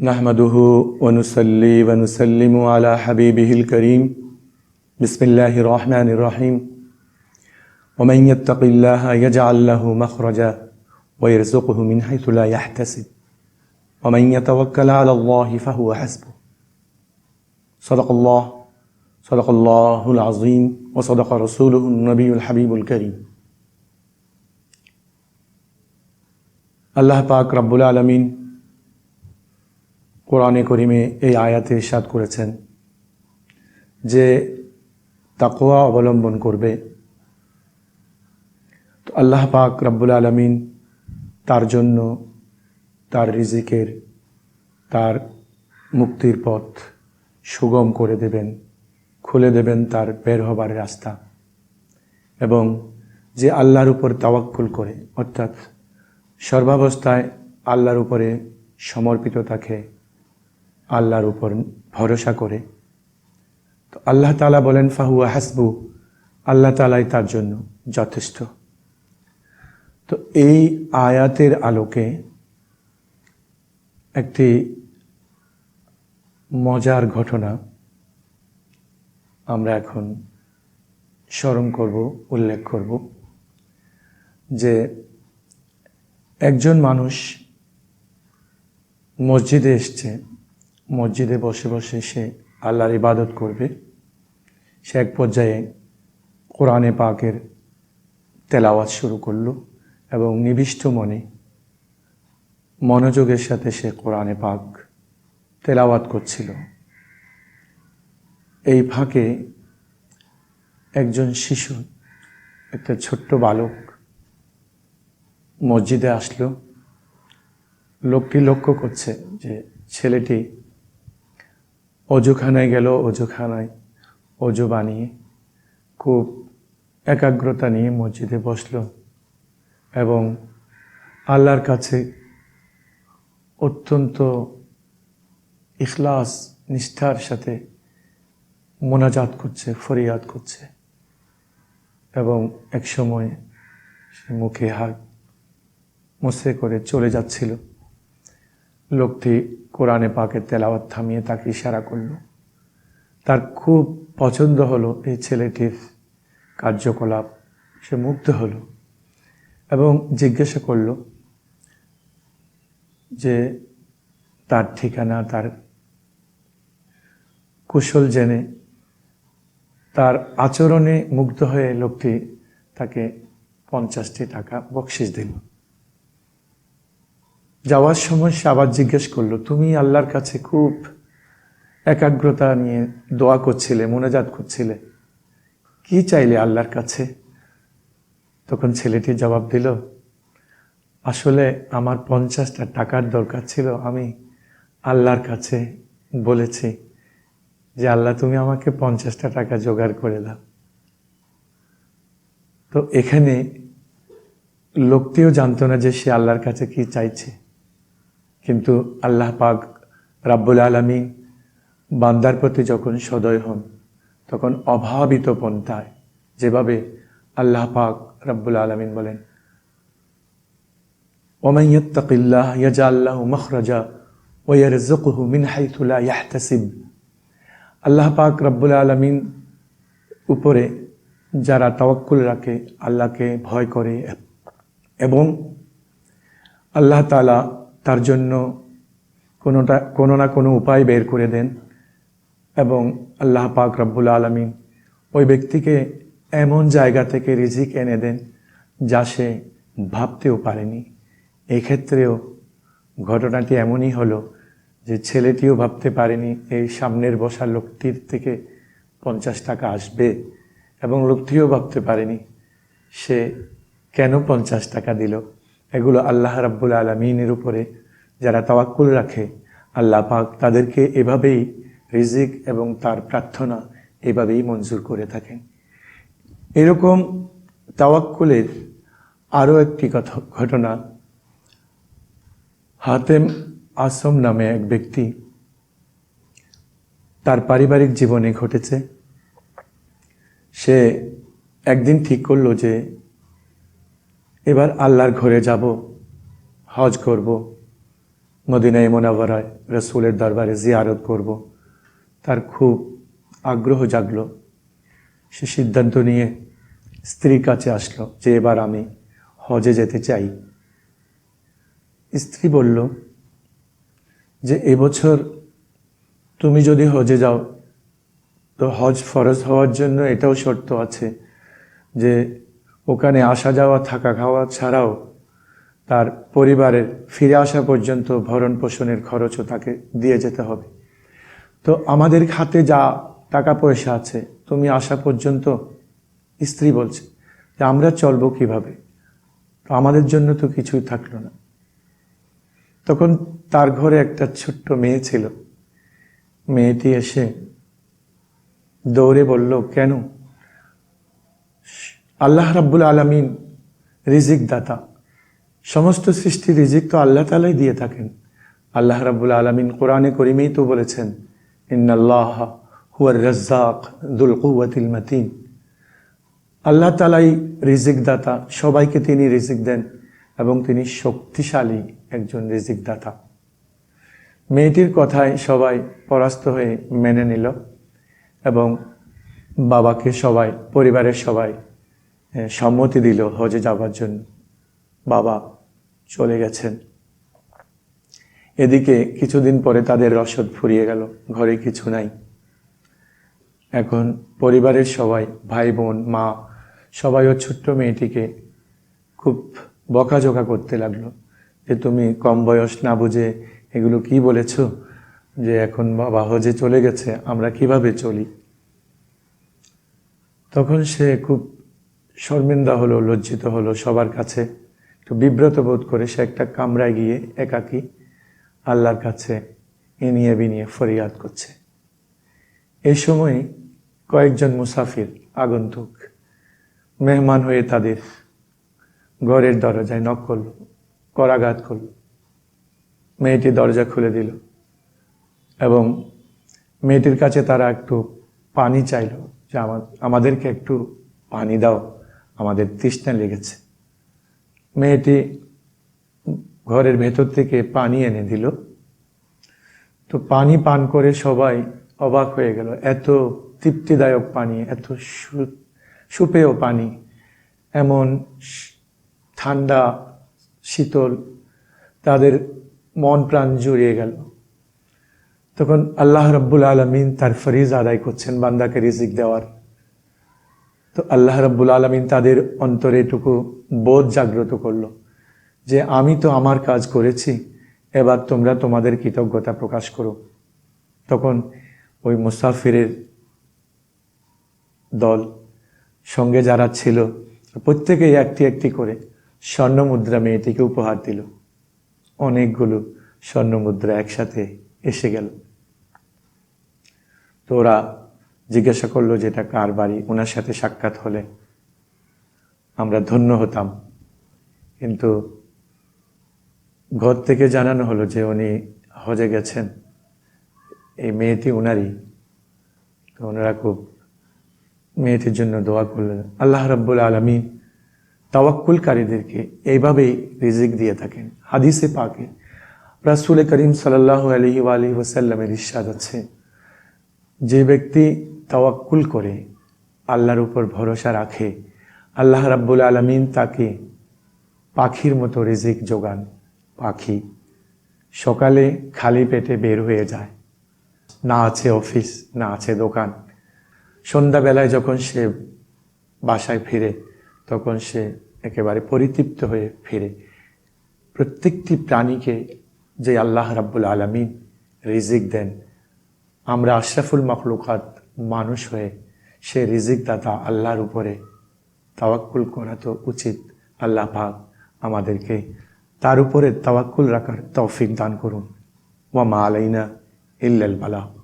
نحمده ونصلي ونسلم على حبيبه الكريم. بسم الله الرحمن الرحيم. ومن يتق الله يجعل له مخرجا ويرزقه من حيث لا يحتسب. ومن يتوكل على الله فهو حسبه. صدق الله صدق الله العظيم وصدق رسوله النبي الحبيب الكريم. الله پاک رب العالمين কোরআনে করিমে এই আয়াতে ইরশাদ করেছেন যে তাকোয়া অবলম্বন করবে। তো আল্লাহ পাক রব্বুল আলমিন তার জন্য তার রিজিকের, তার মুক্তির পথ সুগম করে দেবেন, খুলে দেবেন তার বের হবার রাস্তা এবং যে আল্লাহর উপর তাওয়াক্কুল করে, অর্থাৎ সর্বাবস্থায় আল্লাহর উপরে সমর্পিত থাকে আল্লাহর উপর ভরসা করে। তো আল্লাহ তালা বলেন, ফাহুয়া হাসবু। আল্লাহ তালাই তার জন্য যথেষ্ট। তো এই আয়াতের আলোকে একটি মজার ঘটনা আমরা এখন স্মরণ করব, উল্লেখ করব। যে একজন মানুষ মসজিদে এসছে মসজিদে বসে বসে সে আল্লাহর ইবাদত করবে। সে এক পর্যায়ে কোরআনে পাকের তেলাওয়াত শুরু করল এবং নিবিষ্ট মনে মনোযোগের সাথে সে কোরআনে পাক তেলাওয়াত করছিল। এই ফাঁকে একজন শিশু, একটা ছোট্ট বালক মসজিদে আসলো। লোকটি লক্ষ্য করছে যে ছেলেটি অজুখানায় গেল, অজুখানায় অজু বানিয়ে খুব একাগ্রতা নিয়ে মসজিদে বসল এবং আল্লাহর কাছে অত্যন্ত ইখলাস, নিষ্ঠার সাথে মোনাজাত করছে, ফরিয়াদ করছে এবং এক সময় সে মুখে হাত মুসে করে চলে যাচ্ছিল। লোকটি কোরআনে পাকের তেলাওয়াত থামিয়ে তাকে ইশারা করল। তার খুব পছন্দ হলো এই ছেলেটির কার্যকলাপ। সে মুগ্ধ হলো এবং জিজ্ঞাসা করল যে তার ঠিকানা, তার কুশল জেনে তার আচরণে মুগ্ধ হয়ে লোকটি তাকে পঞ্চাশটি টাকা বকশিস দিল। যাওয়ার সময় সে আবার জিজ্ঞেস করল, তুমি আল্লাহর কাছে খুব একাগ্রতা নিয়ে দোয়া করছিলে, মোনাজাত করছিলে, কি চাইলে আল্লাহর কাছে? তখন ছেলেটি জবাব দিল, আসলে আমার পঞ্চাশটা টাকার দরকার ছিল, আমি আল্লাহর কাছে বলেছি যে, আল্লাহ, তুমি আমাকে পঞ্চাশটা টাকা জোগাড় করে দাও। তো এখানে লোকটিও জানতো না যে সে আল্লাহর কাছে কি চাইছে। কিন্তু আল্লাহ পাক রাব্বুল আলমী বান্দার প্রতি যখন সদয় হন, তখন অভাবিত পন্থায় যেভাবে আল্লাহ পাক রাব্বুল আলমিন বলেন ওমাইয়ত্তাকিল্লাহ ইয়াজা আল্লাহ মখরাজা ওয়ারজুকহু মিন হাইথুলা ইয়াহতাসিব। আল্লাহ পাক রব্বুল আলমিন উপরে যারা তাওয়াক্কুল রাখে, আল্লাহকে ভয় করে এবং আল্লাহ তালা তার জন্য কোনোটা, কোনো না কোনো উপায় বের করে দেন এবং আল্লাহ পাক রব্বুল আলমিন ওই ব্যক্তিকে এমন জায়গা থেকে রিজিক এনে দেন যা সে ভাবতেও পারেনি। এক্ষেত্রেও ঘটনাটি এমনই হলো যে ছেলেটিও ভাবতে পারেনি এই সামনের বসা লোকটির থেকে পঞ্চাশ টাকা আসবে এবং লোকটিও ভাবতে পারেনি সে কেন পঞ্চাশ টাকা দিল। এগুলো আল্লাহ রাব্বুল আলমিনের উপরে যারা তাওয়াক্কুল রাখে, আল্লাহ পাক তাদেরকে এভাবেই রিজিক এবং তার প্রার্থনা এভাবেই মঞ্জুর করে থাকেন। এরকম তাওয়াক্কুলের আরও একটি কথা, ঘটনা। হাতেম আসম নামে এক ব্যক্তি তার পারিবারিক জীবনে ঘটেছে। সে একদিন ঠিক করল যে, এবার আল্লাহর ঘরে যাব, হজ করব। মদিনায় মোনাবরায় রসুলের দরবারে জিয়ারত করব। তার খুব আগ্রহ জাগলো। সে সিদ্ধান্ত নিয়ে স্ত্রীর কাছে আসলো যে এবার আমি হজে যেতে চাই। স্ত্রী বলল, যে এবছর তুমি যদি হজে যাও, তো হজ ফরজ হওয়ার জন্য এটাও শর্ত আছে যে ওখানে আসা যাওয়া, থাকা খাওয়া ছাড়াও তার পরিবারের ফিরে আসা পর্যন্ত ভরণ পোষণের খরচও তাকে দিয়ে যেতে হবে। তো আমাদের হাতে যা টাকা পয়সা আছে, তুমি আসা পর্যন্ত স্ত্রী বলছে যে আমরা চলবো কীভাবে? তো আমাদের জন্য তো কিছুই থাকল না। তখন তার ঘরে একটা ছোট্ট মেয়ে ছিল। মেয়েটি এসে দৌড়ে বলল, কেন? আল্লাহ রাব্বুল আলমিন রিজিক দাতা সমস্ত সৃষ্টি রিজিক তো আল্লাহ তালাই দিয়ে থাকেন। আল্লাহ রাব্বুল আলমিন কোরআনে করিমেই তো বলেছেন, ইন্নাল্লাহ হুয়ার রাজ্জাক দুল কুয়াতিল মাতিন। আল্লাহ তালাই রিজিক দাতা সবাইকে তিনি রিজিক দেন এবং তিনি শক্তিশালী একজন রিজিক দাতা মেয়েটির কথায় সবাই পরাস্ত হয়ে মেনে নিল এবং বাবাকে সবাই, পরিবারের সবাই সম্মতি দিল হজে যাবার জন্য। বাবা চলে গেছেন। এদিকে কিছুদিন পরে তাদের রসদ ফুরিয়ে গেল, ঘরে কিছু নাই। এখন পরিবারের সবাই, ভাই বোন, মা, সবাই ও ছোট্ট মেয়েটিকে খুব বকাঝোকা করতে লাগল যে, তুমি কম বয়স না বুঝে এগুলো কি বলেছ? যে, এখন বাবা হজে চলে গেছে, আমরা কীভাবে চলি? তখন সে খুব শর্মিন্দা হলো, লজ্জিত হলো সবার কাছে। একটু বিব্রত বোধ করে সে একটা কামরায় গিয়ে একাকী আল্লাহর কাছে এনিয়ে বিনিয়ে ফরিয়াদ করছে। এই সময় কয়েকজন মুসাফির, আগন্তুক, মেহমান হয়ে তাদের ঘরের দরজায় নক করল, করাঘাত করল। মেয়েটি দরজা খুলে দিল এবং মেয়েটির কাছে তারা একটু পানি চাইলো যে আমাদেরকে একটু পানি দাও, আমাদের তৃষ্ণা লেগেছে। মেয়েটি ঘরের ভেতর থেকে পানি এনে দিল। তো পানি পান করে সবাই অবাক হয়ে গেল। এত তৃপ্তিদায়ক পানি, এত সুপেয় পানি, এমন ঠান্ডা, শীতল, তাদের মন প্রাণ জুড়িয়ে গেল। তখন আল্লাহ রব্বুল আলমিন তার ফরিজ আদায় করছেন বান্দাকে রিজিক দেওয়ার। তো আল্লাহ রব্বুল আলমিন তাদের অন্তরে এটুকু বোধ জাগ্রত করল যে আমি তো আমার কাজ করেছি, এবার তোমরা তোমাদের কৃতজ্ঞতা প্রকাশ করো। তখন ওই মুসাফিরের দল সঙ্গে যারা ছিল, প্রত্যেকেই একটি একটি করে স্বর্ণ মুদ্রা মেয়েটিকে উপহার দিল। অনেকগুলো স্বর্ণ মুদ্রা একসাথে এসে গেল। তো ওরা জিজ্ঞাসা করল যেটা কার বাড়ি? ওনার সাথে সাক্ষাৎ হলে। আমরা ধন্য হতাম। কিন্তু ঘর থেকে জানানো হলো যে উনি হজে গেছেন। এই মেয়েটি উনারই। তো ওনারা খুব মেয়েটির জন্য দোয়া করলেন। আল্লাহ রাব্বুল আলমী তাওয়াক্কুলকারীদেরকে এইভাবেই রিজিক দিয়ে থাকেন। হাদিসে পাকে রাসুল করিম সাল্লাহ আলহি আলহি ওসাল্লামের ইস্বাদ আছে, যে ব্যক্তি তাওয়াক্কুল করে আল্লাহর উপর ভরসা রাখে আল্লাহ রাব্বুল আলমিন তাকে পাখির মতো রিজিক যোগান। পাখি সকালে খালি পেটে বের হয়ে যায়। না আছে অফিস, না আছে দোকান। সন্ধ্যাবেলায় যখন সে বাসায় ফিরে, তখন সে একেবারে পরিতৃপ্ত হয়ে ফিরে। প্রত্যেকটি প্রাণীকে যে আল্লাহ রাব্বুল আলমিন রিজিক দেন, আমরা আশরাফুল মখলুকাত মানুষ হয়ে সে রিজিক দাতা আল্লাহর উপরে তাওয়াক্কুল করা তো উচিত। আল্লাহ পাক আমাদেরকে তার উপরে তাওয়াক্কুল রাখার তৌফিক দান করুন। ওয়া মা আলাইনা ইল্লাল বালা।